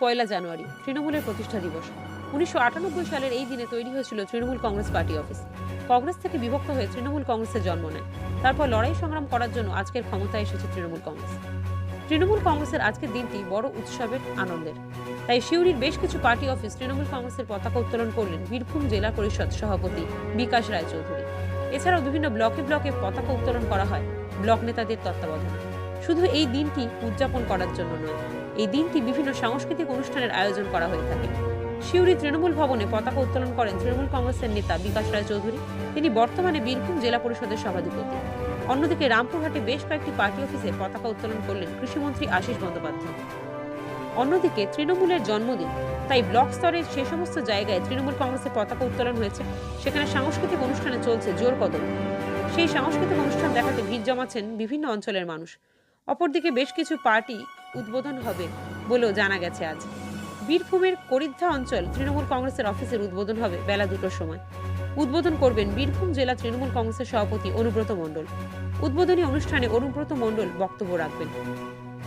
পয়লা জানুয়ারি, তৃণমূলের প্রতিষ্ঠা দিবস। উনিশশো আটানব্বই সালের এই দিনে তৈরি হয়েছিল তৃণমূল কংগ্রেস পার্টি অফিস। কংগ্রেস থেকে বিভক্ত হয়ে তৃণমূল কংগ্রেসের জন্ম নেয় তারপর লড়াই সংগ্রাম করার জন্য আজকের ক্ষমতায় এসেছে তৃণমূল কংগ্রেস। তৃণমূল কংগ্রেসের আজকের দিনটি বড় উৎসবের আনন্দের। তাই সিউড়ির বেশ কিছু পার্টি অফিস তৃণমূল কংগ্রেসের পতাকা উত্তোলন করলেন বীরভূম জেলা পরিষদ সভাপতি বিকাশ রায়চৌধুরী। এছাড়াও বিভিন্ন ব্লকে ব্লকে পতাকা উত্তোলন করা হয় ব্লক নেতাদের তত্ত্বাবধানে। শুধু এই দিনটি উদযাপন করার জন্য নয়, এই দিনটি বিভিন্ন সাংস্কৃতিক অনুষ্ঠানের আয়োজন করা হয়ে থাকে। সিউড়ি তৃণমূল ভবনে পতাকা উত্তোলন করেন তৃণমূল কংগ্রেসের নেতা বিকাশ রায় চৌধুরী। তিনি বর্তমানে বীরভূম জেলা পরিষদের সভাধিপতি। অন্যদিকে রামপুরহাটে বেশ কয়েকটি পার্টি অফিসে পতাকা উত্তোলন করলেন কৃষিমন্ত্রী আশিস বন্দ্যোপাধ্যায়। অন্যদিকে তৃণমূলের জন্মদিন, তাই ব্লক স্তরে সে সমস্ত জায়গায় তৃণমূল কংগ্রেসের পতাকা উত্তোলন হয়েছে। সেখানে সাংস্কৃতিক অনুষ্ঠানে চলছে জোর কদম। সেই সাংস্কৃতিক অনুষ্ঠান দেখাতে ভিড় জমাচ্ছেন বিভিন্ন অঞ্চলের মানুষ। অপরদিকে বেশ কিছু পার্টি উদ্বোধন হবে বলেও জানা গেছে আজ। বীরভূমের করিদ্ধা অঞ্চল তৃণমূল কংগ্রেসের অফিসের উদ্বোধন হবে বেলা দুটোর সময়। উদ্বোধন করবেন বীরভূম জেলা তৃণমূল কংগ্রেসের সভাপতি অনুব্রত মণ্ডল। উদ্বোধনী অনুষ্ঠানে অনুব্রত মণ্ডল বক্তব্য রাখবেন।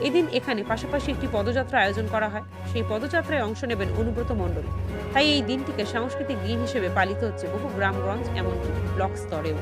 এদিন এখানে পাশাপাশি একটি পদযাত্রা আয়োজন করা হয়। সেই পদযাত্রায় অংশ নেবেন অনুব্রত মণ্ডল। তাই এই দিনটিকে সাংস্কৃতিক দিন হিসেবে পালিত হচ্ছে বহু গ্রামগঞ্জ, এমনকি ব্লক স্তরেও।